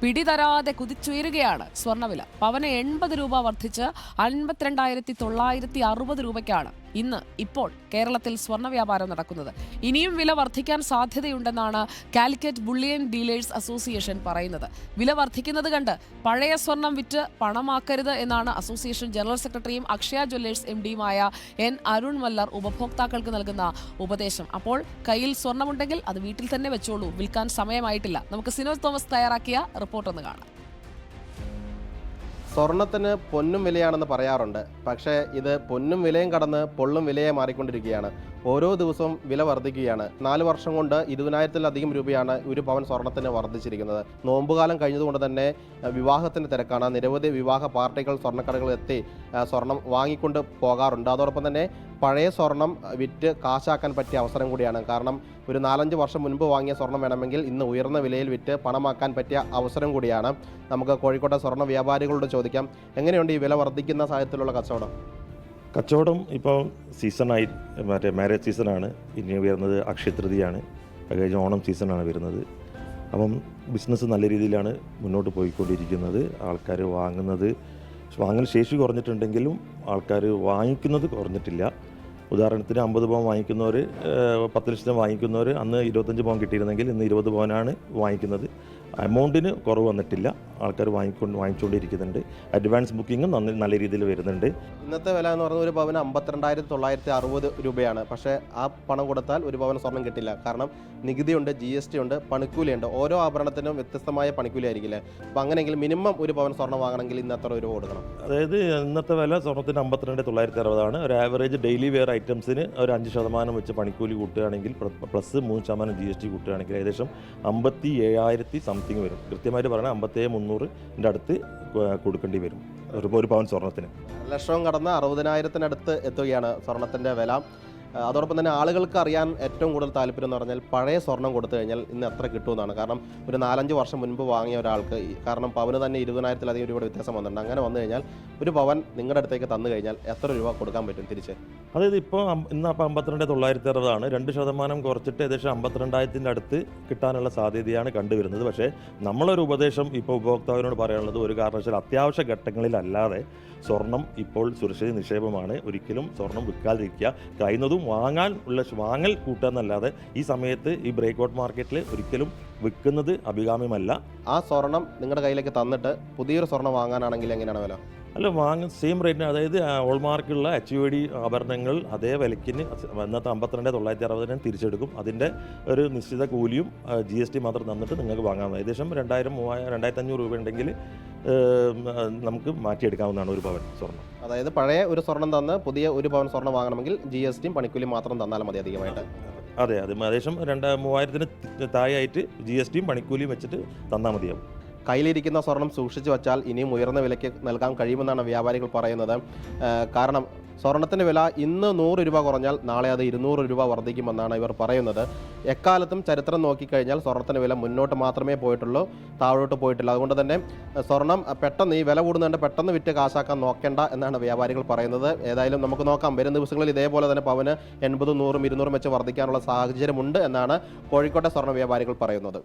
പിടിതരാതെ കുതിച്ചുയരുകയാണ് സ്വർണവില പവന് എൺപത് രൂപ വർദ്ധിച്ച് അൻപത്തിരണ്ടായിരത്തി തൊള്ളായിരത്തി അറുപത് രൂപയ്ക്കാണ്. ഇന്ന് ഇപ്പോൾ കേരളത്തിൽ സ്വർണ വ്യാപാരം നടക്കുന്നത്. ഇനിയും വില വർദ്ധിക്കാൻ സാധ്യതയുണ്ടെന്നാണ് കാലിക്കറ്റ് ബുള്ളിയൻ ഡീലേഴ്സ് അസോസിയേഷൻ പറയുന്നത്. വില വർദ്ധിക്കുന്നത് കണ്ട് പഴയ സ്വർണം വിറ്റ് പണമാക്കരുത് എന്നാണ് അസോസിയേഷൻ ജനറൽ സെക്രട്ടറിയും അക്ഷയ ജ്വല്ലേഴ്സ് എം ഡിയുമായ എൻ അരുൺ മല്ലർ ഉപഭോക്താക്കൾക്ക് നൽകുന്ന ഉപദേശം. അപ്പോൾ കയ്യിൽ സ്വർണമുണ്ടെങ്കിൽ അത് വീട്ടിൽ തന്നെ വെച്ചോളൂ. വിൽക്കാൻ സമയമായിട്ടില്ല. നമുക്ക് സിനോജ് തോമസ് തയ്യാറാക്കിയ റിപ്പോർട്ടൊന്ന് കാണാം. സ്വർണത്തിന് പൊന്നും വിലയാണെന്ന് പറയാറുണ്ട്. പക്ഷേ ഇത് പൊന്നും വിലയും കടന്ന് പൊള്ളും വിലയെ മാറിക്കൊണ്ടിരിക്കുകയാണ്. ഓരോ ദിവസവും വില വർദ്ധിക്കുകയാണ്. നാല് വർഷം കൊണ്ട് ഇരുപതിനായിരത്തിലധികം രൂപയാണ് ഒരു പവൻ സ്വർണത്തിന് വർദ്ധിച്ചിരിക്കുന്നത്. നോമ്പുകാലം കഴിഞ്ഞതുകൊണ്ട് തന്നെ വിവാഹത്തിന്റെ തിരക്കാണ്. നിരവധി വിവാഹ പാർട്ടികൾ സ്വർണക്കടകളിൽ എത്തി സ്വർണം വാങ്ങിക്കൊണ്ട് പോകാറുണ്ട്. അതോടൊപ്പം തന്നെ പഴയ സ്വർണം വിറ്റ് കാശാക്കാൻ പറ്റിയ അവസരം കൂടിയാണ്. കാരണം ഒരു നാലഞ്ച് വർഷം മുൻപ് വാങ്ങിയ സ്വർണം വേണമെങ്കിൽ ഇന്ന് ഉയർന്ന വിലയിൽ വിറ്റ് പണമാക്കാൻ പറ്റിയ അവസരം കൂടിയാണ്. നമുക്ക് കോഴിക്കോട്ടെ സ്വർണ വ്യാപാരികളോട് ചോദിക്കാം എങ്ങനെയുണ്ട് ഈ വില വർദ്ധിക്കുന്ന സാഹചര്യത്തിലുള്ള കച്ചവടം? കച്ചവടം ഇപ്പോൾ സീസണായി മറ്റേ മാരേജ് സീസണാണ് ഇനി വരുന്നത് അക്ഷയ തൃതീയാണ്. അത് കഴിഞ്ഞ് ഓണം സീസണാണ് വരുന്നത്. അപ്പം ബിസിനസ് നല്ല രീതിയിലാണ് മുന്നോട്ട് പോയിക്കൊണ്ടിരിക്കുന്നത്. ആൾക്കാർ വാങ്ങുന്നത് വാങ്ങൽ ശേഷി കുറഞ്ഞിട്ടുണ്ടെങ്കിലും ആൾക്കാർ വാങ്ങിക്കുന്നത് കുറഞ്ഞിട്ടില്ല. ഉദാഹരണത്തിന് അമ്പത് പവൻ വാങ്ങിക്കുന്നവർ പത്ത് ലക്ഷം വാങ്ങിക്കുന്നവർ അന്ന് ഇരുപത്തഞ്ച് പവൻ കിട്ടിയിരുന്നെങ്കിൽ ഇന്ന് ഇരുപത് പവനാണ് വാങ്ങിക്കുന്നത്. എമൗണ്ടിന് കുറവ് വന്നിട്ടില്ല. ആൾക്കാർ വാങ്ങിക്കൊണ്ട് വാങ്ങിച്ചുകൊണ്ടിരിക്കുന്നുണ്ട് അഡ്വാൻസ് ബുക്കിങ്ങും നന്ന നല്ല രീതിയിൽ വരുന്നുണ്ട്. ഇന്നത്തെ വില എന്ന് പറഞ്ഞാൽ ഒരു പവന് അമ്പത്തിരണ്ടായിരത്തി തൊള്ളായിരത്തി അറുപത് രൂപയാണ്. പക്ഷേ ആ പണം കൊടുത്താൽ ഒരു പവൻ സ്വർണം കിട്ടില്ല. കാരണം നികുതിയുണ്ട് ജി എസ് ടി ഉണ്ട് പണിക്കൂലിയുണ്ട്. ഓരോ ആഭരണത്തിനും വ്യത്യസ്തമായ പണിക്കൂലി ആയിരിക്കില്ലേ അപ്പോൾ അങ്ങനെയെങ്കിൽ മിനിമം ഒരു പവൻ സ്വർണം വാങ്ങണമെങ്കിൽ ഇന്ന് എത്ര രൂപ കൊടുക്കണം? അതായത് ഇന്നത്തെ വില സ്വർണത്തിന് അമ്പത്തിരണ്ട് തൊള്ളായിരത്തി അറുപതാണ് ഒരു ആവറേജ് ഡെയിലി വെയർ ഐറ്റംസിന് ഒരു അഞ്ച് ശതമാനം വെച്ച് പണിക്കൂലി കൂട്ടുകയാണെങ്കിൽ പ്ലസ് മൂന്ന് ശതമാനം ജി എസ് ടി കൂട്ടുകയാണെങ്കിൽ ഏകദേശം അമ്പത്തി ഏഴായിരത്തി സംതിങ് വരും. കൃത്യമായിട്ട് പറഞ്ഞാൽ അമ്പത്തേഴ് മുന്നൂറിന്റെ അടുത്ത് കൊടുക്കേണ്ടി വരും. ഒരു ഒരു പവൻ സ്വർണത്തിന്. ലക്ഷവും കടന്ന് അറുപതിനായിരത്തിനടുത്ത് എത്തുകയാണ് സ്വർണത്തിന്റെ വില. അതോടൊപ്പം തന്നെ ആളുകൾക്ക് അറിയാൻ ഏറ്റവും കൂടുതൽ താല്പര്യം എന്ന് പറഞ്ഞാൽ പഴയ സ്വർണം കൊടുത്തു കഴിഞ്ഞാൽ ഇന്ന് എത്ര കിട്ടുമെന്നാണ്. കാരണം ഒരു നാലഞ്ച് വർഷം മുൻപ് വാങ്ങിയ ഒരാൾക്ക് കാരണം പവന് തന്നെ ഇരുപതിനായിരത്തിലധികം രൂപയുടെ വ്യത്യാസം വന്നിട്ടുണ്ട്. അങ്ങനെ വന്നു കഴിഞ്ഞാൽ ഒരു പവൻ നിങ്ങളുടെ അടുത്തേക്ക് തന്നു കഴിഞ്ഞാൽ എത്ര രൂപ കൊടുക്കാൻ പറ്റും തിരിച്ച്? അതായത് ഇപ്പോൾ ഇന്ന് അപ്പോൾ അമ്പത്തിരണ്ട് തൊള്ളായിരത്തി അറുപതാണ് രണ്ട് ശതമാനം കുറച്ചിട്ട് ഏകദേശം അമ്പത്തിരണ്ടായിരത്തിന്റെ അടുത്ത് കിട്ടാനുള്ള സാധ്യതയാണ് കണ്ടുവരുന്നത്. പക്ഷേ നമ്മളൊരു ഉപദേശം ഇപ്പോൾ ഉപഭോക്താവിനോട് പറയാനുള്ളത് ഒരു കാരണവശാൽ അത്യാവശ്യ ഘട്ടങ്ങളിലല്ലാതെ സ്വർണം ഇപ്പോൾ സുരക്ഷിത നിക്ഷേപമാണ്. ഒരിക്കലും സ്വർണം വിൽക്കാതിരിക്കുക. കഴിയുന്നതും വാങ്ങാൻ ഉള്ള വാങ്ങൽ കൂട്ടുക എന്നല്ലാതെ ഈ സമയത്ത് ഈ ബ്രേക്ക് ഔട്ട് മാർക്കറ്റിൽ ഒരിക്കലും വിൽക്കുന്നത് അഭികാമ്യമല്ല. ആ സ്വർണം നിങ്ങളുടെ കയ്യിലേക്ക് തന്നിട്ട് പുതിയൊരു സ്വർണം വാങ്ങാനാണെങ്കിൽ എങ്ങനെയാണ് വില? അല്ല വാങ്ങുന്ന സെയിം റേറ്റിന് അതായത് ഹോൾമാർക്കുള്ള എച്ച് യു ഡി ആഭരണങ്ങൾ അതേ വിലക്കിന് ഇന്നത്തെ അമ്പത്തിരണ്ട് തൊള്ളായിരത്തി അറുപതിന് തിരിച്ചെടുക്കും. അതിന്റെ ഒരു നിശ്ചിത കൂലിയും ജി എസ് ടി മാത്രം തന്നിട്ട് നിങ്ങൾക്ക് വാങ്ങാം. ഏകദേശം രണ്ടായിരം മൂവായിരം രണ്ടായിരത്തി അഞ്ഞൂറ് രൂപ ഉണ്ടെങ്കിൽ നമുക്ക് മാറ്റിയെടുക്കാവുന്നതാണ് ഒരു ഭവൻ സ്വർണം അതായത് പഴയ ഒരു സ്വർണം തന്ന് പുതിയ ഒരു ഭവൻ സ്വർണം വാങ്ങണമെങ്കിൽ ജി എസ് ടിയും പണിക്കൂലിയും മാത്രം തന്നാൽ മതി അധികമായിട്ട്. അതെ അതെ. ഏകദേശം രണ്ട് മൂവായിരത്തിന് താഴെയായിട്ട് ജി എസ് ടിയും പണിക്കൂലിയും വെച്ചിട്ട് തന്നാൽ മതിയാവും. കയ്യിലിരിക്കുന്ന സ്വർണം സൂക്ഷിച്ചു വച്ചാൽ ഇനിയും ഉയർന്ന വിലയ്ക്ക് നൽകാൻ കഴിയുമെന്നാണ് വ്യാപാരികൾ പറയുന്നത്. കാരണം സ്വർണത്തിന്റെ വില ഇന്ന് നൂറ് രൂപ കുറഞ്ഞാൽ നാളെ അത് ഇരുന്നൂറ് രൂപ വർദ്ധിക്കുമെന്നാണ് ഇവർ പറയുന്നത്. എക്കാലത്തും ചരിത്രം നോക്കിക്കഴിഞ്ഞാൽ സ്വർണത്തിന്റെ വില മുന്നോട്ട് മാത്രമേ പോയിട്ടുള്ളൂ താഴോട്ട് പോയിട്ടില്ല. അതുകൊണ്ട് തന്നെ സ്വർണം പെട്ടെന്ന് ഈ വില കൂടുന്നതുകൊണ്ട് പെട്ടെന്ന് വിറ്റ് കാശാക്കാൻ നോക്കേണ്ട എന്നാണ് വ്യാപാരികൾ പറയുന്നത്. ഏതായാലും നമുക്ക് നോക്കാം. വരും ദിവസങ്ങളിൽ ഇതേപോലെ തന്നെ പവന് എൺപതും നൂറും ഇരുന്നൂറും വെച്ച് വർദ്ധിക്കാനുള്ള സാഹചര്യമുണ്ട് എന്നാണ് കോഴിക്കോട്ടെ സ്വർണ വ്യാപാരികൾ പറയുന്നത്.